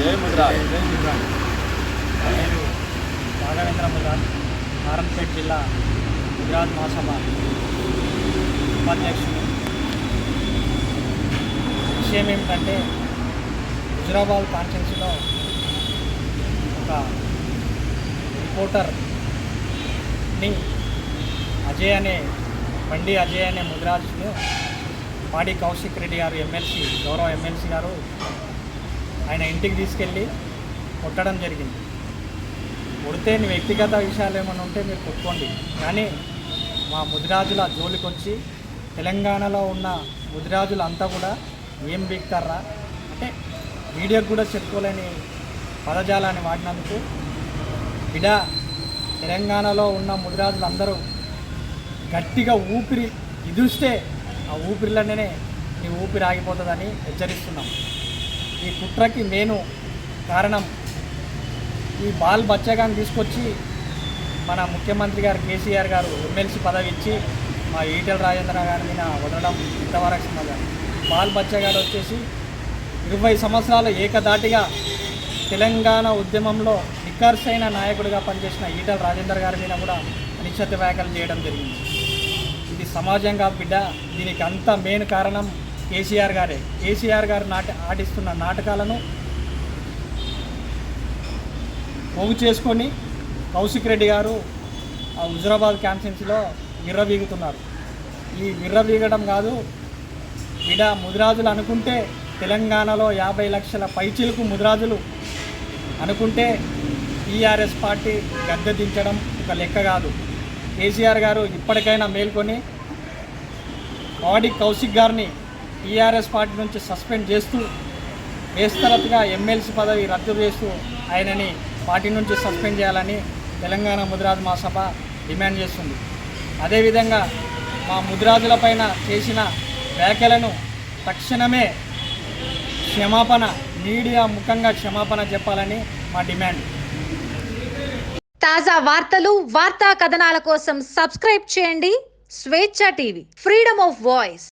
జై ముద్రాజ్ నేను రాఘవేంద్ర ముద్రాజ్ నారాయణపేట జిల్లా గుజరాత్ మహాసభ ఉపాధ్యక్షుడు విషయం ఏమిటంటే హుజరాబాద్ కాన్స్టిట్యున్సీలో ఒక రిపోర్టర్ని అజయ్ అనే బండి అజయ్ అనే ముద్రాజ్ను పాడి కౌశిక్ రెడ్డి గారు ఎమ్మెల్సీ గౌరవ ఎమ్మెల్సీ గారు ఆయన ఇంటికి తీసుకెళ్ళి కొట్టడం జరిగింది. కొడితే నీ వ్యక్తిగత విషయాలు ఏమైనా ఉంటే మీరు కొట్టుకోండి. కానీ మా ముదిరాజుల జోలికి వచ్చి తెలంగాణలో ఉన్న ముదిరాజులు అంతా కూడా ఏం బీక్తారా అంటే మీడియాకు కూడా చెప్పుకోలేని పదజాలాన్ని వాడినందుకు బిడ తెలంగాణలో ఉన్న ముదిరాజులందరూ గట్టిగా ఊపిరి ఇదుస్తే ఆ ఊపిరిలోనే నీ ఊపిరి ఆగిపోతుందని హెచ్చరిస్తున్నాం. ఈ కుట్రకి నేను కారణం. ఈ బాల్ బచ్చగాన్ని తీసుకొచ్చి మన ముఖ్యమంత్రి గారు కేసీఆర్ గారు ఎమ్మెల్సీ పదవి ఇచ్చి మా ఈటెల రాజేంద్ర గారి మీద వదలడం ఇంతవరకు సమాధానం. బాల్ బచ్చగాడు వచ్చేసి ఇరవై సంవత్సరాలు ఏకదాటిగా తెలంగాణ ఉద్యమంలో నిఖర్సైన నాయకుడిగా పనిచేసిన ఈటెల రాజేందర్ గారి మీద కూడా అనిశ్చిత వ్యాఖ్యలు చేయడం జరిగింది. ఇది సమాజంగా బిడ్డ దీనికి అంత మెయిన్ కారణం కేసీఆర్ గారే. కేసీఆర్ గారు నాట ఆటిస్తున్న నాటకాలను పోగు చేసుకొని కౌశిక్ రెడ్డి గారు ఆ హుజరాబాద్ క్యాన్సెన్సీలో విర్రవీగుతున్నారు. ఈ విర్రవీగడం కాదు విడ ముదిరాజులు అనుకుంటే తెలంగాణలో యాభై లక్షల పైచిలకు ముదిరాజులు అనుకుంటే టీఆర్ఎస్ పార్టీ గద్దె దించడం ఒక లెక్క కాదు. కేసీఆర్ గారు ఇప్పటికైనా మేల్కొని పాడి కౌశిక్ గారిని టీఆర్ఎస్ పార్టీ నుంచి సస్పెండ్ చేస్తూ బేస్తరత్గా ఎమ్మెల్సీ పదవి రద్దు చేస్తూ ఆయనని పార్టీ నుంచి సస్పెండ్ చేయాలని తెలంగాణ ముద్రాజు మహాసభ డిమాండ్ చేస్తుంది. అదేవిధంగా మా ముదిరాజులపైన చేసిన వ్యాఖ్యలను తక్షణమే క్షమాపణ మీడియా ముఖంగా క్షమాపణ చెప్పాలని మా డిమాండ్. తాజా వార్తలు వార్తా కథనాల కోసం సబ్స్క్రైబ్ చేయండి. స్వేచ్ఛ టీవీ ఫ్రీడమ్ ఆఫ్ వాయిస్.